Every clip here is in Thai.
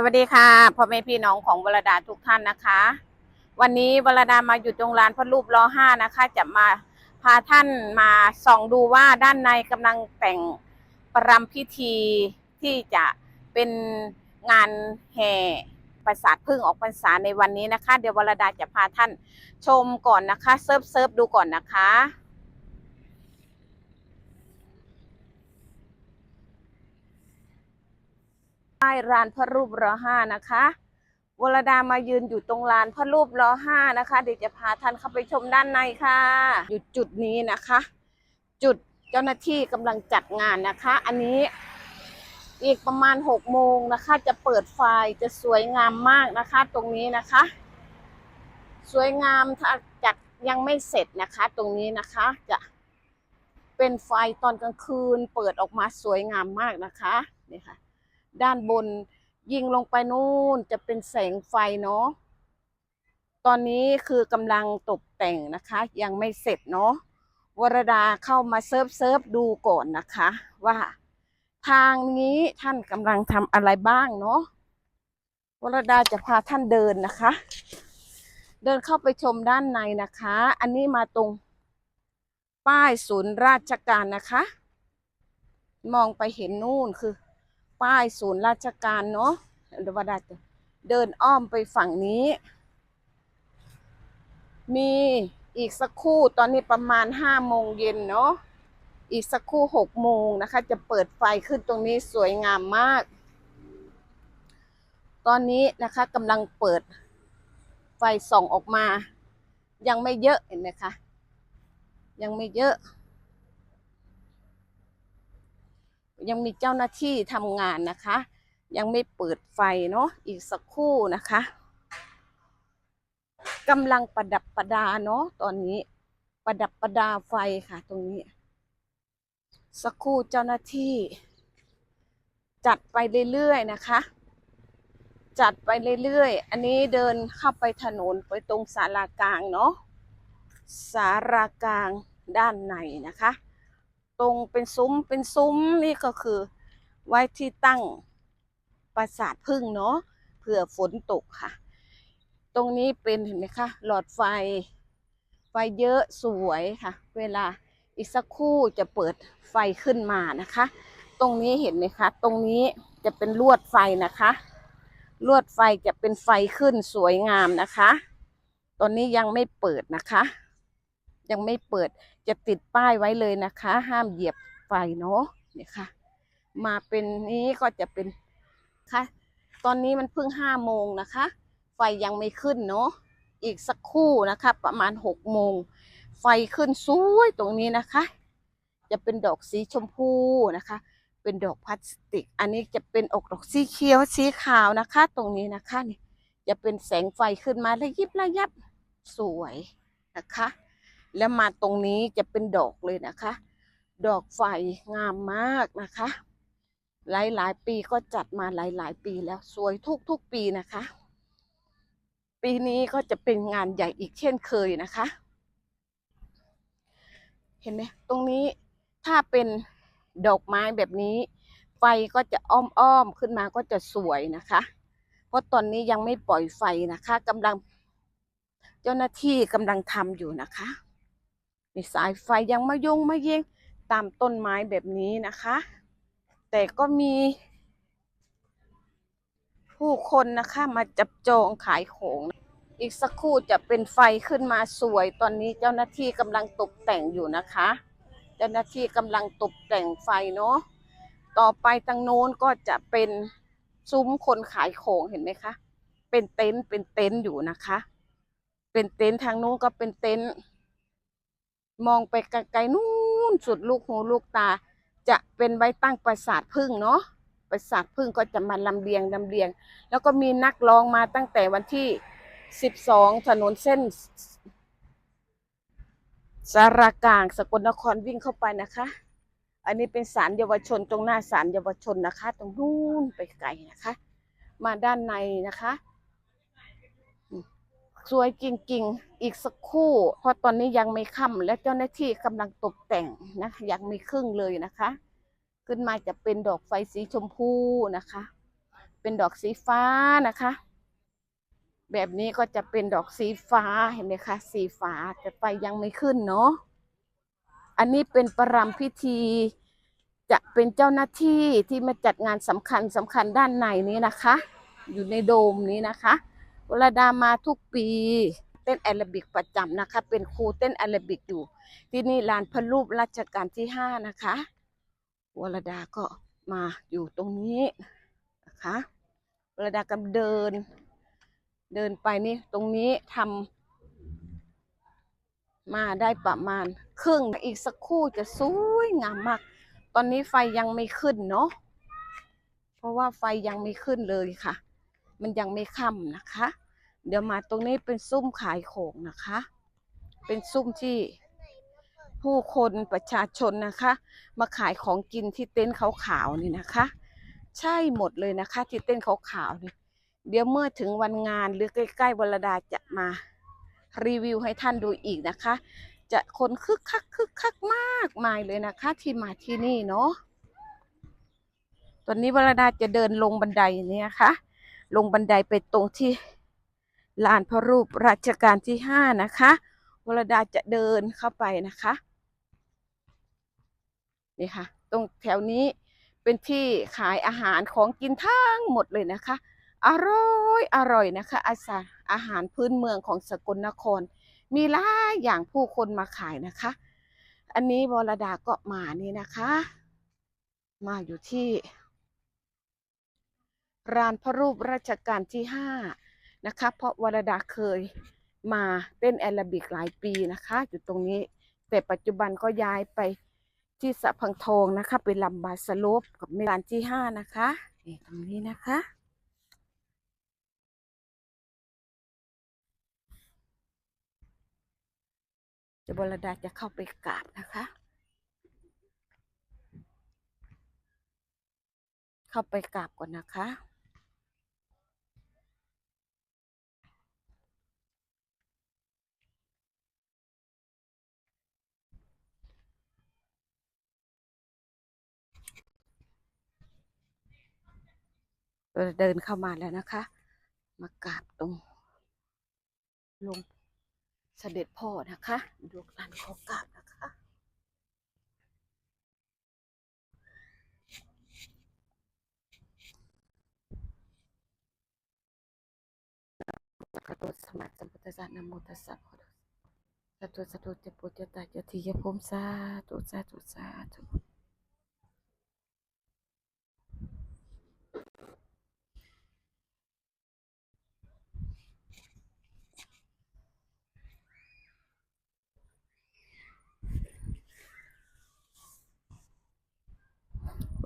สวัสดีค่ะพ่อแม่พี่น้องของวรดาทุกท่านนะคะ วันนี้วรดามาอยู่ตรงลานพระรูปล้อห้านะคะ จะมาพาท่านมาส่องดูว่าด้านในกำลังแต่งประรำพิธีที่จะเป็นงานแห่ประสาทพึ่งออกพรรษาในวันนี้นะคะ เดี๋ยววรดาจะพาท่านชมก่อนนะคะเซิร์ฟเซิร์ฟดูก่อนนะคะ ใต้ลานพระรูปรอห้านะคะวรดามายืนอยู่ตรงลานพระรูปรอห้านะคะ เดี๋ยวจะพาท่านเข้าไปชมด้านในค่ะอยู่จุดนี้นะคะ จุดเจ้าหน้าที่กำลังจัดงานนะคะ อันนี้อีกประมาณหกโมงนะคะ จะเปิดไฟจะสวยงามมากนะคะ ตรงนี้นะคะ สวยงามถ้าจัดยังไม่เสร็จนะคะ ตรงนี้นะคะจะเป็นไฟตอนกลางคืนเปิดออกมาสวยงามมากนะคะนี่ค่ะ ด้านบน ยิงลงไปนู่นจะเป็นแสงไฟเนาะตอนนี้คือกำลังตกแต่งนะคะ ยังไม่เสร็จเนาะวรดาเข้ามาเซิร์ฟเซิร์ฟดูก่อนนะคะ ว่า ทางนี้ท่านกำลังทำอะไรบ้างเนาะวรดาจะพาท่านเดินนะคะ เดินเข้าไปชมด้านในนะคะ อันนี้มาตรงป้ายศูนย์ราชการนะคะ มองไปเห็นนู่นคือ ป้ายศูนย์ราชการเนาะเดี๋ยวดาเดินอ้อมไปฝั่งนี้ มีอีกสักครู่ตอนนี้ประมาณห้าโมงเย็นเนาะอีกสักครู่หกโมงนะคะ จะเปิดไฟขึ้นตรงนี้สวยงามมาก ตอนนี้นะคะกำลังเปิดไฟส่องออกมา ยังไม่เยอะเห็นไหมคะ ยังไม่เยอะ ยังมีเจ้าหน้าที่ทำงานนะคะ ยังไม่เปิดไฟเนาะอีกสักครู่นะคะกำลังประดับประดาเนาะตอนนี้ประดับประดาไฟค่ะ ตรงนี้ สักครู่เจ้าหน้าที่ จัดไปเรื่อยๆนะคะ จัดไปเรื่อยๆ อันนี้เดินเข้าไปถนนไปตรงศาลากลางเนาะศาลากลางด้านในนะคะ ตรงเป็นซุ้มเป็นซุ้มนี่ก็คือ ไว้ที่ตั้งปราสาทพึ่งเนาะเผื่อฝนตกค่ะ ตรงนี้เป็นเห็นไหมคะ หลอดไฟ ไฟเยอะสวยค่ะ เวลาอีกสักครู่จะเปิดไฟขึ้นมานะคะ ตรงนี้เห็นไหมคะ ตรงนี้จะเป็นลวดไฟนะคะ ลวดไฟจะเป็นไฟขึ้นสวยงามนะคะ ตอนนี้ยังไม่เปิดนะคะ ยังไม่เปิดจะติดป้ายไว้เลยนะคะ ห้ามเหยียบไฟเนาะเนี่ยค่ะ มาเป็นนี้ก็จะเป็นค่ะ ตอนนี้มันเพิ่งห้าโมงนะคะ ไฟยังไม่ขึ้นเนาะอีกสักครู่นะคะ ประมาณหกโมงไฟขึ้นสวยตรงนี้นะคะ จะเป็นดอกสีชมพูนะคะ เป็นดอกพลาสติก อันนี้จะเป็นออกดอกสีเขียวสีขาวนะคะ ตรงนี้นะคะนี่จะเป็นแสงไฟขึ้นมาระยิบระยับสวยนะคะ แล้วมาตรงนี้จะเป็นดอกเลยนะคะ ดอกไฟงามมากนะคะ หลายหลายๆปีก็จัดมาหลายหลายๆปีแล้วสวยทุกทุกๆปีนะคะ ปีนี้ก็จะเป็นงานใหญ่อีกเช่นเคยนะคะ เห็นไหมตรงนี้ถ้าเป็นดอกไม้แบบนี้ ไฟก็จะอ้อมๆขึ้นมาก็จะสวยนะคะ เพราะตอนนี้ยังไม่ปล่อยไฟนะคะกำลังเจ้าหน้าที่กำลังทำอยู่นะคะ มีสายไฟยังมายงมาเยงตามต้นไม้แบบนี้นะคะ แต่ก็มี ผู้คนนะคะมาจับจองขายของอีกสักครู่จะเป็นไฟขึ้นมาสวย ตอนนี้เจ้าหน้าที่กำลังตกแต่งอยู่นะคะ เจ้าหน้าที่กำลังตกแต่งไฟเนาะต่อไปทางโน้นก็จะเป็นซุ้มคนขายของเห็นไหมคะ เป็นเต็นท์เป็นเต็นท์อยู่นะคะ เป็นเต็นท์ทางโน้นก็เป็นเต็นท์ มองไปไกลๆนู่นสุดลูกหูลูกตา จะเป็นไว้ตั้งปราสาทพึ่งเนาะปราสาทพึ่งก็จะมาลำเลียงลำเลียง แล้วก็มีนักร้องมาตั้งแต่วันที่สิบสองถนนเส้น สารกลางสกลนครวิ่งเข้าไปนะคะ อันนี้เป็นศาลเยาวชนตรงหน้าศาลเยาวชนนะคะ ตรงนู้นไปไกลนะคะ มาด้านในนะคะ สวยจริงๆ อีกสักคู่เพราะตอนนี้ยังไม่ค่ำและเจ้าหน้าที่กำลังตกแต่งนะยังไม่ครึ่งเลยนะคะ ขึ้นมาจะเป็นดอกไฟสีชมพูนะคะ เป็นดอกสีฟ้านะคะ แบบนี้ก็จะเป็นดอกสีฟ้าเห็นไหมคะ สีฟ้าแต่ไฟยังไม่ขึ้นเนาะอันนี้เป็นประรำพิธีจะเป็นเจ้าหน้าที่ที่มาจัดงานสำคัญสำคัญด้านในนี้นะคะ อยู่ในโดมนี้นะคะ วลาดามาทุกปีเต้นแอโรบิกประจำนะคะ เป็นครูเต้นแอโรบิกอยู่ ที่นี่ลานพระรูปรัชกาลที่ห้านะคะวรดาก็มาอยู่ตรงนี้นะคะวรดากำเดิน เดินไปนี่ตรงนี้ทำมาได้ประมาณครึ่งอีกสักคู่จะสวยงามมาก ตอนนี้ไฟยังไม่ขึ้นเนาะเพราะว่าไฟยังไม่ขึ้นเลยค่ะ มันยังไม่ค่ำนะคะ เดี๋ยวมาตรงนี้เป็นซุ้มขายของนะคะ เป็นซุ้มที่ผู้คนประชาชนนะคะ มาขายของกินที่เต็นท์ขาวๆนี่นะคะ ใช่หมดเลยนะคะ ที่เต้นท์ขาวๆนี่เดี๋ยวเมื่อถึงวันงานหรือใกล้ๆวันดาจะมารีวิวให้ท่านดูอีกนะคะ จะคนคึกคักคึกคักมากมายเลยนะคะ ที่มาที่นี่เนาะตอนนี้วรดาจะเดินลงบันไดเนี่ยนะคะ ลงบันไดไปตรงที่ลานพระรูปรัชกาลที่ห้านะคะวรดาจะเดินเข้าไปนะคะนี่ค่ะ ตรงแถวนี้เป็นที่ขายอาหารของกินทั้งหมดเลยนะคะ อร่อยอร่อยนะคะอาสาอาหารพื้นเมืองของสกลนคร มีหลายอย่างผู้คนมาขายนะคะ อันนี้วรดาก็มานี่นะคะ มาอยู่ที่ รานพระรูปราชการที่ห้านะคะเพราะวรดาเคยมาเต้นแอโรบิกหลายปีนะคะ อยู่ตรงนี้แต่ปัจจุบันก็ย้ายไปที่สะพังทองนะคะ เป็นลำบาสโลปกับเมลานที่ห้านะคะนี่ตรงนี้นะคะ จะบรดาจะเข้าไปกราบนะคะ เข้าไปกราบก่อนนะคะ เราเดินเข้ามาแล้วนะคะ มากราบตรงลงเสด็จพ่อนะคะดูอันขอกราบนะคะกระโดดสมัติสัมพุทธศานโมตัสสะพะสะตุสะตุเจปุจจตาเจติยภูมิสาธุสาธุสาธุ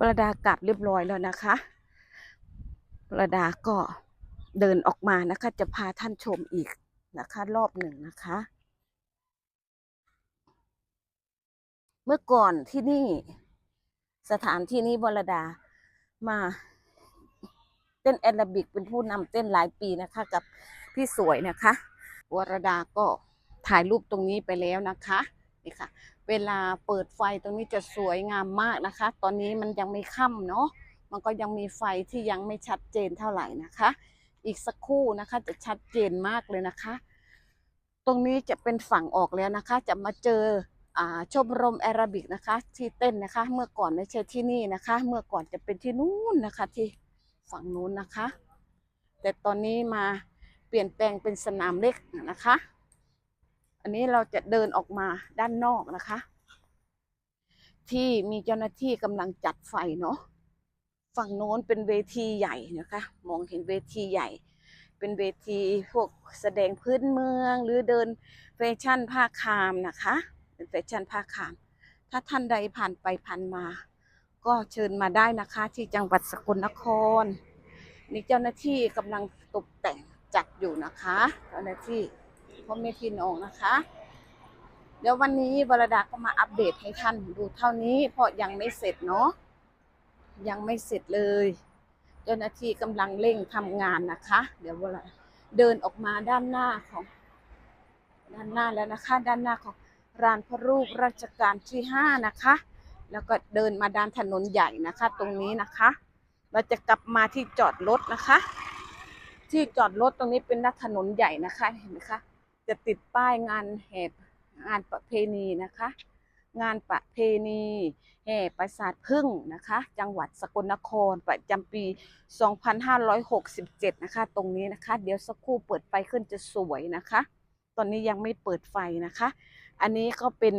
วระดากลับเรียบร้อยแล้วนะคะวระดาก็เดินออกมานะคะ จะพาท่านชมอีกนะคะ รอบหนึ่งนะคะ เมื่อก่อนที่นี่สถานที่นี้วรดามาเต้นแอรบิกเป็นผู้นำเต้นหลายปีนะคะ กับพี่สวยนะคะวรดาก็ถ่ายรูปตรงนี้ไปแล้วนะคะ นี่ค่ะ เวลาเปิดไฟตรงนี้จะสวยงามมากนะคะ ตอนนี้มันยังไม่ค่ำเนาะมันก็ยังมีไฟที่ยังไม่ชัดเจนเท่าไหร่นะคะ อีกสักครู่นะคะจะชัดเจนมากเลยนะคะ ตรงนี้จะเป็นฝั่งออกแล้วนะคะ จะมาเจอชมรมแอโรบิกนะคะ ที่เต้นนะคะ เมื่อก่อนไม่ใช่ที่นี่นะคะ เมื่อก่อนจะเป็นที่นู้นนะคะที่ฝั่งนู้นนะคะ แต่ตอนนี้มาเปลี่ยนแปลงเป็นสนามเล็กนะคะ อันนี้เราจะเดินออกมาด้านนอกนะคะ ที่มีเจ้าหน้าที่กำลังจัดไฟเนาะฝั่งโน้นเป็นเวทีใหญ่นะคะ มองเห็นเวทีใหญ่ เป็นเวทีพวกแสดงพื้นเมืองหรือเดินแฟชั่นผ้าคามนะคะ เป็นแฟชั่นผ้าคาม ถ้าท่านใดผ่านไปผ่านมา ก็เชิญมาได้นะคะที่จังหวัดสกลนคร นี่เจ้าหน้าที่กำลังตกแต่งจัดอยู่นะคะ เจ้าหน้าที่ พ่อแม่พี่น้องนะคะ เดี๋ยววันนี้บรดาก็มาอัปเดตให้ท่านดูเท่านี้เพราะยังไม่เสร็จเนาะยังไม่เสร็จเลยเจ้าหน้าที่กำลังเร่งทำงานนะคะ เดี๋ยวเวลาเดินออกมาด้านหน้าของ ด้านหน้าแล้วนะคะ ด้านหน้าของร้านพระรูปราชการที่ห้านะคะ แล้วก็เดินมาด้านถนนใหญ่นะคะ ตรงนี้นะคะ เราจะกลับมาที่จอดรถนะคะ ที่จอดรถตรงนี้เป็นหน้าถนนใหญ่นะคะเห็นไหมคะ จะติดป้ายงานแห่งานประเพณีนะคะ งานประเพณีแห่ปราสาทพึ่งนะคะ จังหวัดสกลนครประจำปี 2567 นะคะ ตรงนี้นะคะ เดี๋ยวสักครู่เปิดไฟขึ้นจะสวยนะคะ ตอนนี้ยังไม่เปิดไฟนะคะ อันนี้ก็เป็น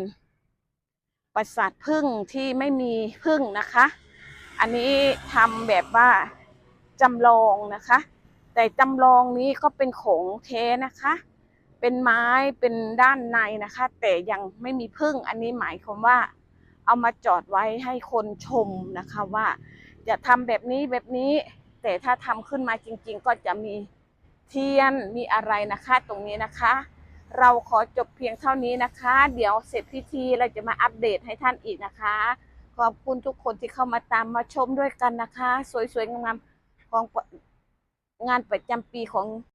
ปราสาทพึ่งที่ไม่มีพึ่งนะคะ อันนี้ทำแบบว่าจำลองนะคะ แต่จำลองนี้ก็เป็นของเทนะคะ เป็นไม้เป็นด้านในนะคะ แต่ยังไม่มีพึ่งอันนี้หมายความว่า เอามาจอดไว้ให้คนชมนะคะว่าจะทำแบบนี้แบบนี้ แต่ถ้าทำขึ้นมาจริง ๆ ก็จะมีเทียนมีอะไรนะคะ ตรงนี้นะคะ เราขอจบเพียงเท่านี้นะคะ เดี๋ยวเสร็จพิธีเราจะมาอัปเดตให้ท่านอีกนะคะ ขอบคุณทุกคนที่เข้ามาตามมาชมด้วยกันนะคะ สวยๆงามๆของงานประจำปีของ